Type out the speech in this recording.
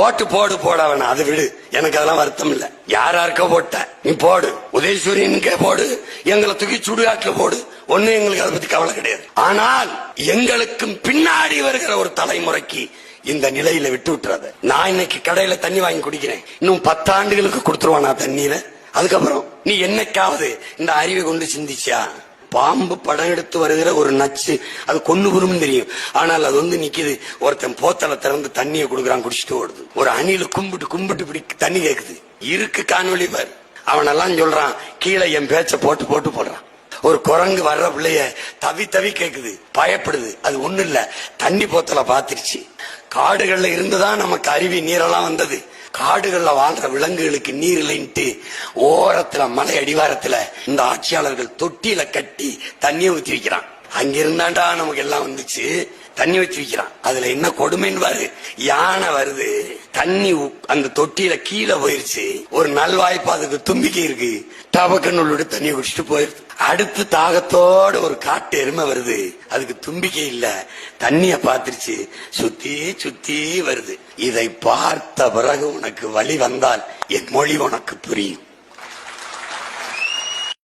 ஓட்டு போடு போட வேணாம் அதை விடு. எனக்கு அதெல்லாம் வருத்தம் இல்ல. யாருக்கோ போட்ட நீ போடு. உதயசூரியனுக்கே போடு. எங்களை தூக்கி சுடுகாட்டுல போடு. ஒண்ணு எங்களுக்கு அதை பத்தி கவலை கிடையாது. ஆனால் எங்களுக்கும் பின்னாடி வருகிற ஒரு தலைமுறைக்கு இந்த நிலையில விட்டு விட்டுறது. நான் இன்னைக்கு கடையில தண்ணி வாங்கி குடிக்கிறேன். இன்னும் பத்தாண்டுகளுக்கு கொடுத்துருவானா தண்ணீரை அதுக்கப்புறம் நீ என்னைக்காவது இந்த அறிவை கொண்டு சிந்திச்சியா? பாம்பு படம் எடுத்து வருகிற ஒரு நச்சு. அது கொண்டு வரும் தெரியும். ஆனால் அது வந்து நிக்குது. ஒருத்தன் போத்தலை திறந்து தண்ணியை கொடுக்குறான் குடிச்சிட்டு ஓடுது. ஒரு அணில கும்பிட்டு கும்பிட்டு இப்படி தண்ணி கேக்குது. இருக்கு காணொளி பார். அவனெல்லாம் சொல்றான் கீழே என் பேச்ச போட்டு போட்டு போடுறான். ஒரு குரங்கு வர்ற பிள்ளைய தவி தவி கேக்குது. பயப்படுது. அது ஒண்ணு இல்ல தண்ணி போத்தல பாத்துருச்சு காடுகள்ல இருந்துதான் நமக்கு அருவி நீரெல்லாம் வந்தது. காடுகள்ல வாழ்ற விலங்குகளுக்கு நீர் இல்லைன்ட்டு ஓரத்துல மலை அடிவாரத்துல இந்த ஆட்சியாளர்கள் தொட்டியில கட்டி தண்ணியை ஊத்தி வைக்கிறான் அங்கிருந்தாண்டா நமக்கு எல்லாம் வந்துச்சு. தண்ணி வச்சு விக்கிறான் அதுல என்ன கொடுமைன்னு பாரு யானை வருது தண்ணி அந்த தொட்டியில கீழே போயிருச்சு. ஒரு நல்வாய்ப்பு அதுக்கு தும்பிக்கை இருக்கு. டபக்கன்னு உள்ளிட்டு தண்ணி குடிச்சிட்டு போயிருது. அடுத்து தாகத்தோட ஒரு காட்டு எருமை வருது. அதுக்கு தும்பிக்கை இல்ல. தண்ணிய பாத்துருச்சு சுத்தி சுத்தி வருது. இதை பார்த்த பிறகு உனக்கு வழி வந்தால் என் மொழி உனக்கு புரியும்.